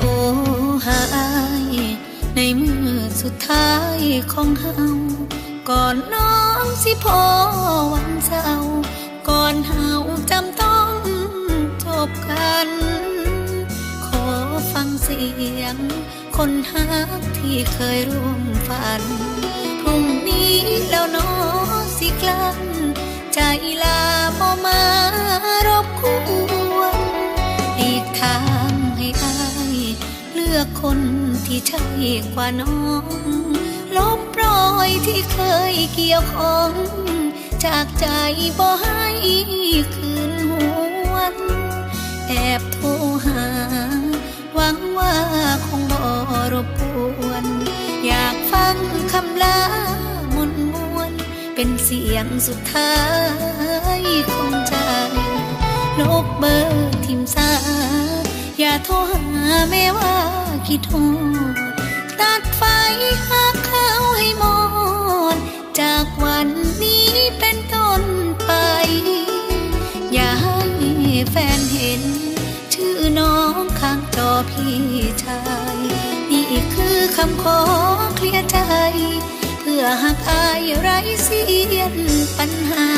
แอบโทรหาอายในมือสุดท้ายของเฮาก่อนน้องสิพอวันเศร้าก่อนเฮาจำต้องจบกัน ขอฟังเสียง คนฮักที่เคยร่วมฝัน พรุ่งนี้แล้วน้อสิกลันใจลาบ่มารบกวนอีกทาง ลือกคนที่ใช่กว่าน้อง ลบรอยที่เคยเกี่ยวข้อง จากใจบ่ให้คืนหวนแอบโทรหา หวังว่าคงบ่รบกวน อยากฟังคำลามนมวน เป็นเสียงสุดท้ายของใจลบเบอร์ทิมซาอย่าโทรหาแม่ว่า คิดโทษตัดไฟหาเขาให้หมด จากวันนี้เป็นต้นไป อย่าให้แฟนเห็น ชื่อน้องข้างจอพี่ชาย นี่คือคำขอเคลียร์ใจ เพื่อหักอายไรเสียนปัญหา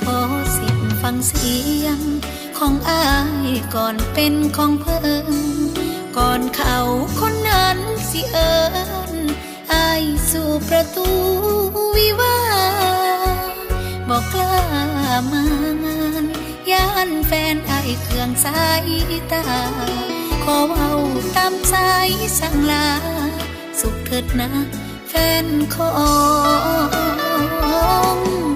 ขอสิทธิ์ฟังเสียงของอายก่อนเป็นของเพิ่ง ก่อนเขาคนนั้นสิเอิญอายสู่ประตูวิวาบอกกล้ามางานย่านแฟนไอเครื่องสายตา ขอเว้าตามสายสั่งลา สุขเถิดนะแฟนของ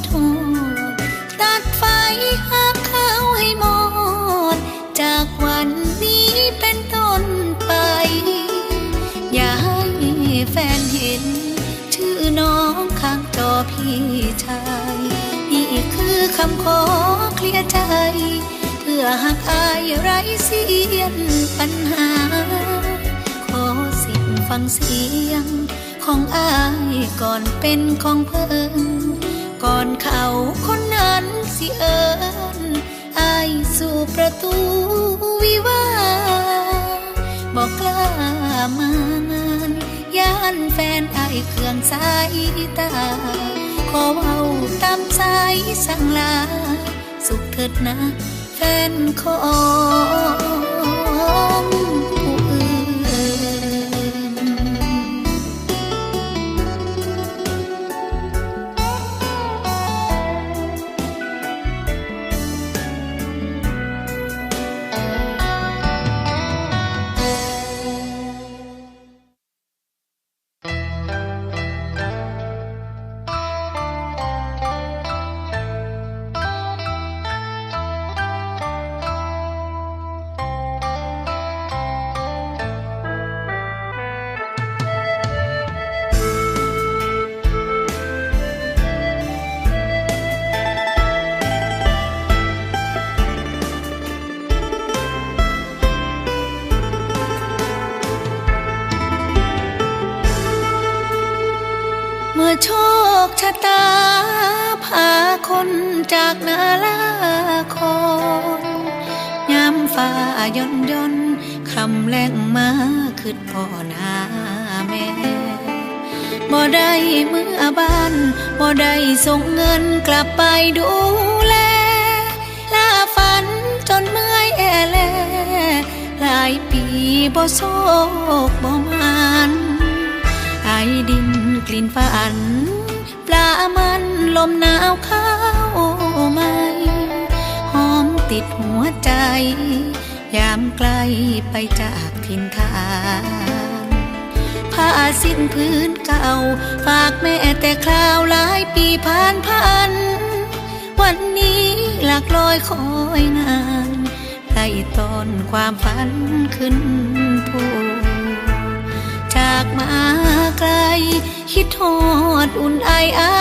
คิดโทษตัดไฟหาเขาให้หมด จากวันนี้เป็นต้นไป อย่าให้แฟนเห็น ชื่อน้องข้างจอพี่ชายนี่คือคำขอเคลียร์ใจ เพื่อหักอายไรเสียนปัญหา ขอสิทธิ์ฟังเสียงของอายก่อนเป็นของเพิ่ง ก่อนเขาคนนั้นสิเอิญอายสู่ประตูวิวาบอกกล้ามางานย่านแฟนอายเครื่องสายตา ขอเว้าตามสายสั่งลา สุขเถิดนะแฟนของ ตาพาคนจากนาลาคนยามฟ้าย่อนย่อนคำแรงมาคือพ่อน้าแม่บ่ได้เมื่อบ้านบ่ได้ส่งเงินกลับไปดูแลลาฝันจนเมื่อยแอแลหลายปีบ่โศกบ่มานไอดินกลิ่นฝัน ปลามันลมหนาวเข้าไม่หอมติดหัวใจ ยามไกลไปจากถิ่นฐานผ้าสิ้นพื้นเก่า ฝากแม่แต่คราวหลายปีผ่านพัน วันนี้หลักลอยคอยนานไต่ต้นความฝันขึ้นภูจากมาไกล คิดทอดอุ่นไออา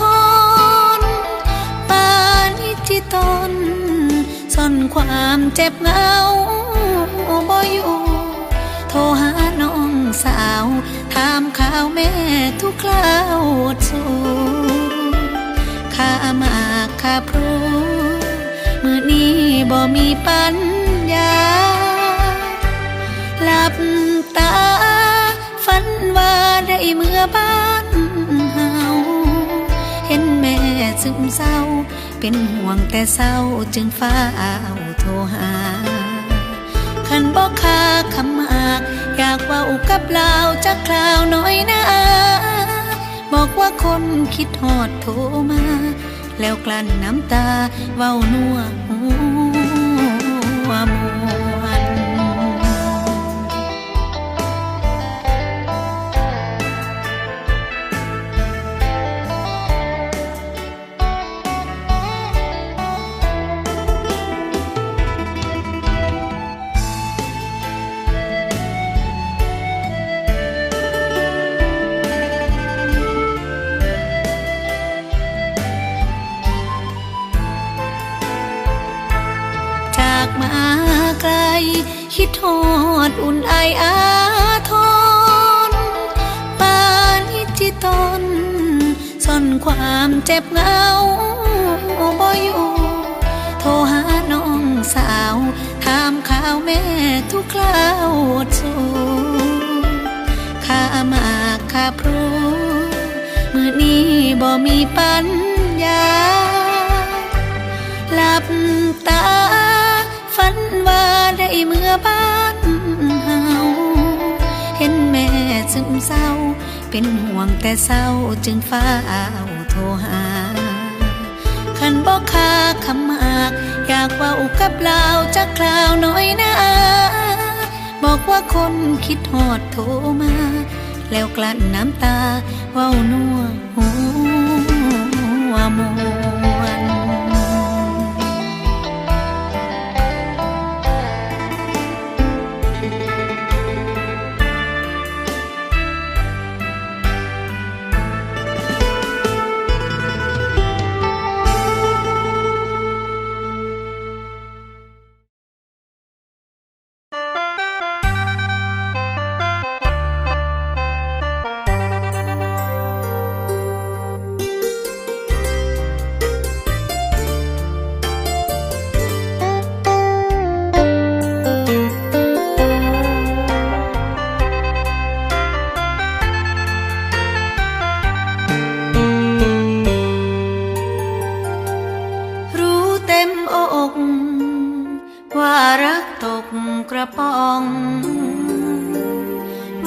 ทรปานิจิตนซ่อนความเจ็บเงาบ่อยู่โทรหาน้องสาวถามข่าวแม่ทุกคราวสูข้ามากข้าพรูมือนี้บ่มีปัญญา หลับตาฝันว่า เมื่อบ้านเฮาเห็นแม่ซึมเศร้า เป็นห่วงแต่เศร้าจึงฟ้าเอาโทรหาขันบอกคาคำมาก อยากว่าอกับเราจะคราวน้อยนะบอกว่าคนคิดหอดโทรมา แล้วกลั้นน้ำตาเว้านัวหัวม คิดทอดอุ่นไออาทรปานิจิตนซ่อนความเจ็บเงาบ่อยู่โทรหาน้องสาวถามข่าวแม่ทุกคราวสูข้ามากข้าพรูมือนี้บ่มีปัญญาหลับตา ฝันว่าได้เมื่อบ้านเฮาเห็นแม่ซึมเศร้า เป็นห่วงแต่เศร้าจึงฟ้าเอาโทรหาขันบอกคาคำมาก อยากว่าอุกับเราจะคราวน้อยนะบอกว่าคนคิดหอดโทรมา แล้วกลั้นน้ำตาเว้านัวหัวมวน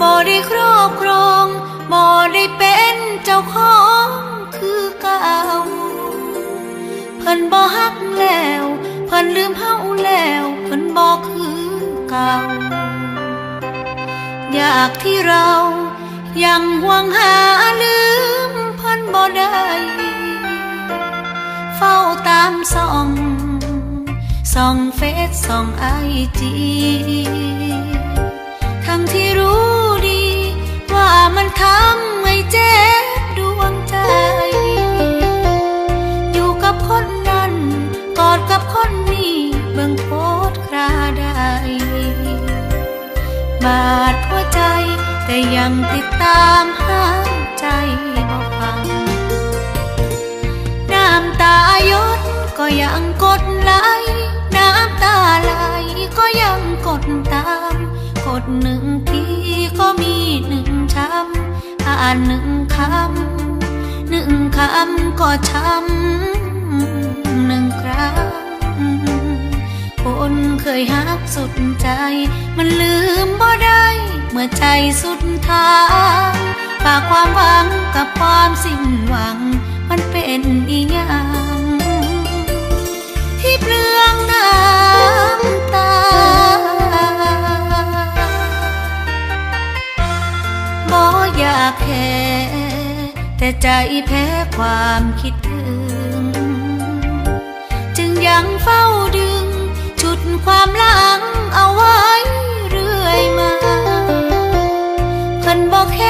บ่ได้ครอบครองบ่ได้เป็นเจ้าของคือเก่าเพิ่นบ่ฮักแล้วเพิ่นลืมเฮาแล้วเพิ่นบ่คือเก่าอยากที่เรายังห่วงหาลืมเพิ่นบ่ได้เฝ้าตามส่องส่องเฟซส่องไอจีทั้งที่รู้ ยังติดตามหาใจบ่ฟัง น้ำตายดก็ยังกดไหล น้ำตาไหลก็ยังกดตาม กดหนึ่งทีก็มีหนึ่งช้ำอ่านหนึ่งคำหนึ่งคำก็ช้ำหนึ่งครั้ง คนเคยหักสุดใจ มันลืมบ่ได้ เมื่อใจสุดทางฝากความหวังกับความสิ้นหวัง มันเป็นอีหยังที่เปลืองน้ำตาบ่อยากแค่แต่ใจแพ้ความคิดถึง จึงยังเฝ้าดึงชุดความหลังเอาไว้เรื่อยมา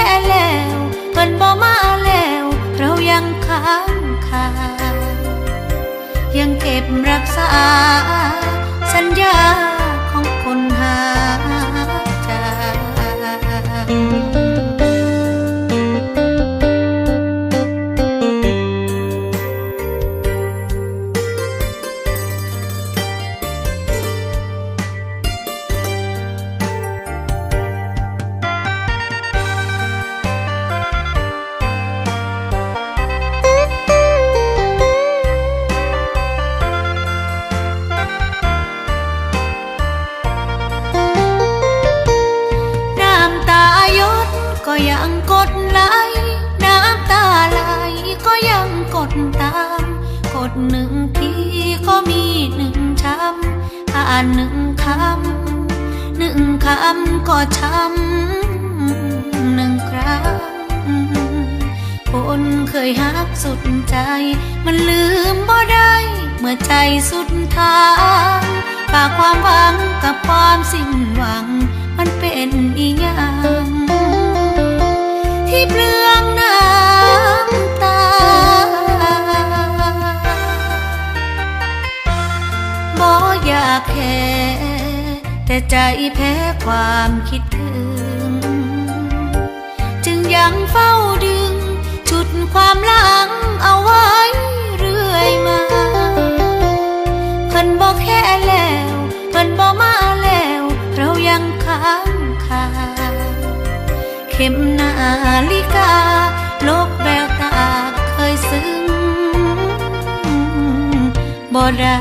แค่แล้ว มันบอกมาแล้ว เรายังค้างคายังเก็บรักษา สัญญา ดตาม กดหนึ่งทีก็มีหนึ่งช้ำอ่านหนึ่งคำหนึ่งคำก็ช้ำหนึ่งครั้ง คนเคยหักสุดใจ มันลืมบ่ได้ เมื่อใจสุดทางฝากความหวังกับความสิ้นหวัง มันเป็นอีหยังที่เปลือ แต่ใจแพ้ความคิดถึง จึงยังเฝ้าดึง ชุดความหลังเอาไว้เรื่อยมาเพิ่นบอกแค่แล้วเพิ่นบอกมาแล้ว เรายังค้างคาเข็มนาฬิกา ลบแววตาเคยซึ้งบ่ได้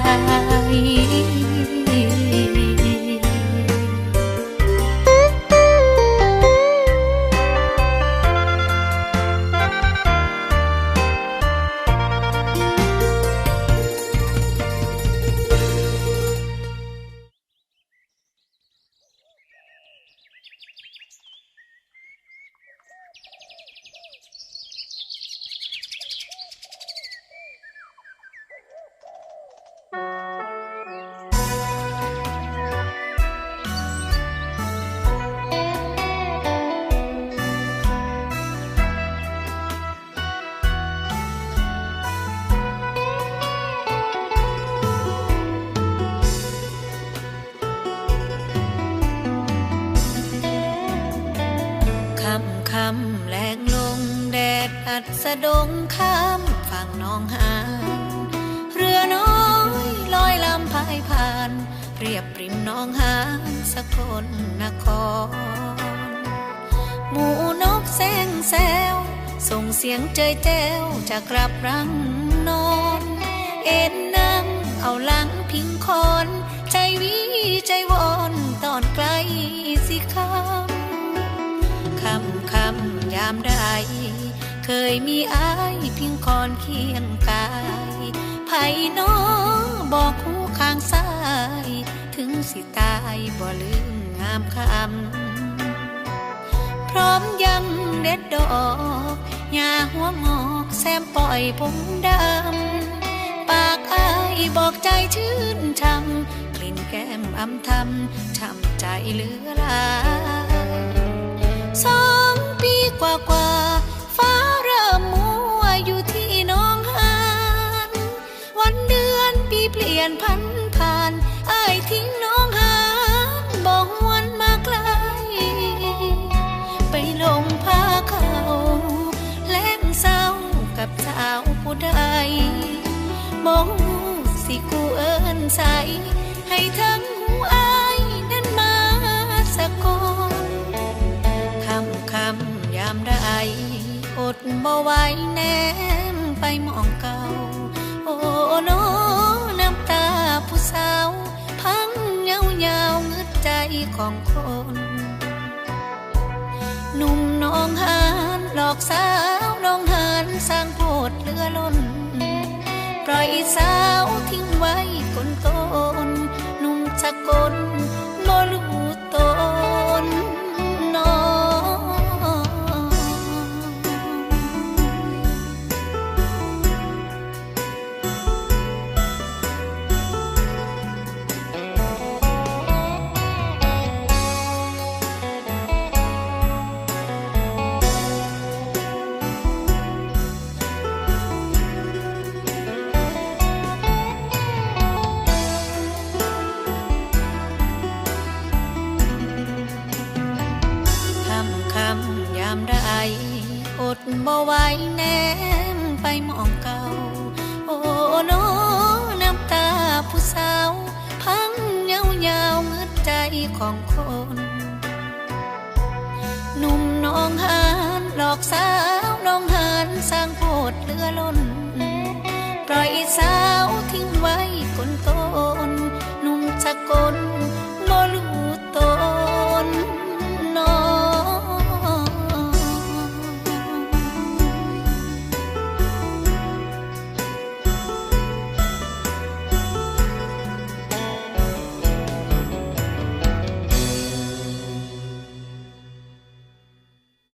คำคำแรงลงแดดอัดสะดงข้า ยผ่าน เรียบริมน้องหานสกลนคร หมูนกแซงแซวส่งเสียงเจยแจ้วจากลับรังนอน เอ็นนั่งเอาหลังพิงคอน ใจวิใจวอนตอนไกลสิคำคำคำยามใดเคยมีอายพิงคอนเคียงกายไผ่น้อบอกหูางซ้าย ถึงสิตายบ่ลืมงามคำ พร้อมยังเด็ดดอกหญ้าหัวงอกแซมปล่อยผมดำ ปากอายบอกใจชื่นช่ำกลิ่นแก้มอำทำช่ำใจเหลือลาสองปีกว่ากว่า เปลี่ยนพันผ่านอายทิ้งน้องหานบอกหวนมาไกล ไปลงพาเขาแล้งเศร้ากับสาวผู้ใดมองสิกูเอินใส ให้ทั้งหูอายนั้นมาสะกดคำคำยามใดอดบ่ไหวแนมไปมองเก่าโอ้โนาพังเงาเงาๆเงืดใจของคน หนุ่มน้องหานหลอกสาวน้องหานสร้างโพดเลือล้น ปล่อยสาวทิ้งไว้คนตนหนุ่มสะกลบ่ลู หนุ่มน้องหานหลอกสาวน้องหานสร้างโพดเลือล้น ปล่อยสาวทิ้งไว้คนโกนหนุ่มชะกน